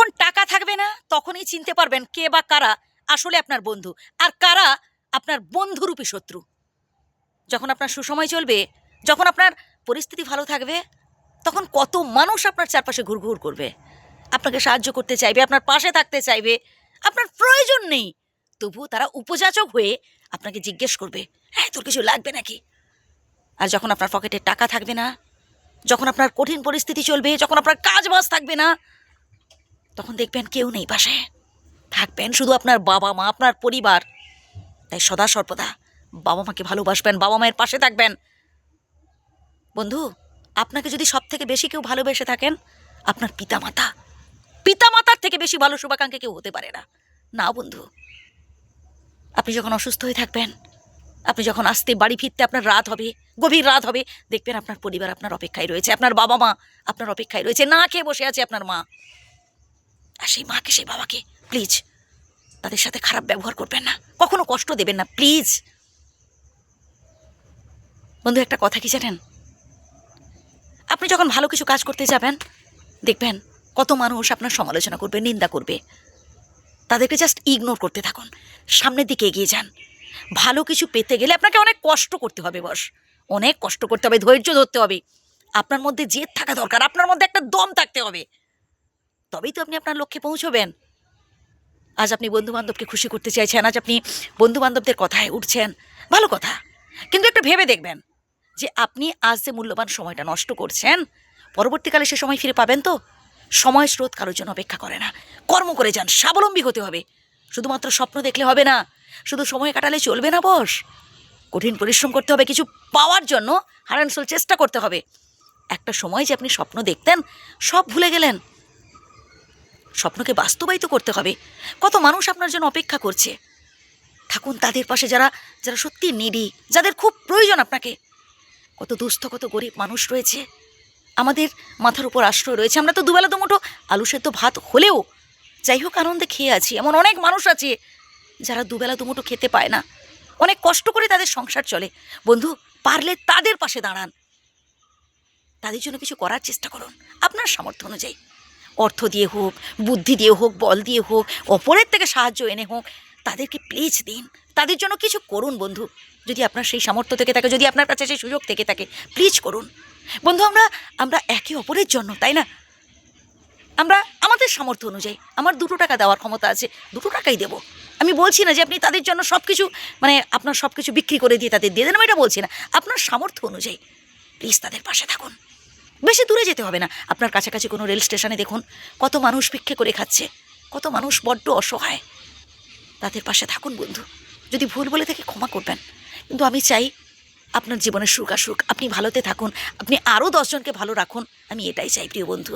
যখন টাকা থাকবে না, তখনই চিনতে পারবেন কে বা কারা আসলে আপনার বন্ধু আর কারা আপনার বন্ধুরূপী শত্রু। যখন আপনার সুসময় চলবে, যখন আপনার পরিস্থিতি ভালো থাকবে, তখন কত মানুষ আপনার চারপাশে ঘুরঘুর করবে। আপনাকে সাহায্য করতে চাইবে, আপনার পাশে থাকতে চাইবে, আপনার প্রয়োজন নেই। তবুও তারা উপযাচক হয়ে আপনাকে জিজ্ঞেস করবে হ্যাঁ তোর কিছু লাগবে নাকি? আর যখন আপনার পকেটে টাকা থাকবে না, যখন আপনার কঠিন পরিস্থিতি চলবে, যখন আপনার কাজ বাজ থাকবে না তখন দেখবেন কেউ নেই পাশে। থাকবেন শুধু আপনার বাবা মা, আপনার পরিবার। তাই সদা সর্বদা বাবা মাকে ভালোবাসবেন, বাবা মায়ের পাশে থাকবেন। বন্ধু, আপনাকে যদি সব থেকে বেশি কেউ ভালোবেসে থাকেন, আপনার পিতামাতা। পিতামাতার থেকে বেশি ভালো শুভাকাঙ্ক্ষী কেউ হতে পারে না। না, বন্ধু। আপনি যখন অসুস্থ হয়ে থাকবেন, আপনি যখন আসতে বাড়ি ফিরতে আপনার রাত হবে, গভীর রাত হবে, দেখবেন আপনার পরিবার আপনার অপেক্ষায় রয়েছে। আপনার বাবা মা আপনার অপেক্ষায় রয়েছে। না খেয়ে বসে আছে আপনার মা। আর সেই মাকে, সেই বাবাকে প্লিজ তাদের সাথে খারাপ ব্যবহার করবেন না। কখনো কষ্ট দেবেন না প্লিজ বন্ধু, একটা কথা কি জানেন? আপনি যখন ভালো কিছু কাজ করতে যাবেন, দেখবেন কত মানুষ আপনার সমালোচনা করবে, নিন্দা করবে। তাদেরকে জাস্ট ইগনোর করতে থাকুন, সামনের দিকে এগিয়ে যান। ভালো কিছু পেতে গেলে আপনাকে অনেক কষ্ট করতে হবে, বস। অনেক কষ্ট করতে হবে, ধৈর্য ধরতে হবে। আপনার মধ্যে জেদ থাকা দরকার, আপনার মধ্যে একটা দম থাকতে হবে। তবেই তো আপনি আপনার লক্ষ্যে পৌঁছবেন। আজ আপনি বন্ধু বান্ধবকে খুশি করতে চাইছেন, আজ আপনি বন্ধু বান্ধবদের কথায় উঠছেন। ভালো কথা। কিন্তু একটু ভেবে দেখবেন যে আপনি আজ যে মূল্যবান সময়টা নষ্ট করছেন, পরবর্তীকালে সে সময় ফিরে পাবেন তো? সময় স্রোত কারোর জন্য অপেক্ষা করে না। কর্ম করে যান, স্বাবলম্বী হতে হবে। শুধুমাত্র স্বপ্ন দেখলে হবে না, শুধু সময় কাটালে চলবে না বস। কঠিন পরিশ্রম করতে হবে, কিছু পাওয়ার জন্য হারানসোল চেষ্টা করতে হবে। একটা সময় যে আপনি স্বপ্ন দেখতেন, সব ভুলে গেলেন। স্বপ্নকে বাস্তবায়িত করতে হবে। কত মানুষ আপনার জন্য অপেক্ষা করছে। থাকুন তাদের পাশে যারা যারা সত্যি নিডি যাদের খুব প্রয়োজন আপনাকে। কত দুস্থ, কত গরিব মানুষ রয়েছে। আমাদের মাথার উপর আশ্রয় রয়েছে। আমরা তো দুবেলা দুমুঠো আলু সেদ্ধ ভাত হলেও যাই হোক আনন্দে খেয়ে আছি। এমন অনেক মানুষ আছে যারা দুবেলা দুমুঠো খেতে পায় না। অনেক কষ্ট করে তাদের সংসার চলে। বন্ধু, পারলে তাদের পাশে দাঁড়ান। তাদের জন্য কিছু করার চেষ্টা করুন। আপনার সামর্থ্য অনুযায়ী। অর্থ দিয়ে হোক, বুদ্ধি দিয়ে হোক, বল দিয়ে হোক, অপরের থেকে সাহায্য এনে হোক, তাদেরকে প্লিজ দিন। তাদের জন্য কিছু করুন বন্ধু। যদি আপনার সেই সামর্থ্য থেকে থাকে, যদি আপনার কাছে সেই সুযোগ থেকে থাকে প্লিজ করুন। বন্ধু, আমরা আমরা একে অপরের জন্য, তাই না? আমরা আমাদের সামর্থ্য অনুযায়ী, আমার দুটো টাকা দেওয়ার ক্ষমতা আছে, দুটো টাকাই দেবো। আমি বলছি না যে আপনি তাদের জন্য সব কিছু মানে আপনার সব কিছু বিক্রি করে দিয়ে তাদের দিয়ে দেন, আমি এটা বলছি না। আপনার সামর্থ্য অনুযায়ী প্লিজ তাদের পাশে থাকুন। বেশি দূরে যেতে হবে না। আপনার কাছাকাছি কোনো রেল স্টেশনে দেখুন, কত মানুষ ভিক্ষে করে খাচ্ছে, কত মানুষ বড্ড অসহায়। তাদের পাশে থাকুন বন্ধু, যদি ভুল বলে থাকি ক্ষমা করবেন। কিন্তু আমি চাই আপনার জীবনের সুখ আসুক, আপনি ভালোতে থাকুন, আপনি আরও দশজনকে ভালো রাখুন, আমি এটাই চাই, প্রিয় বন্ধু।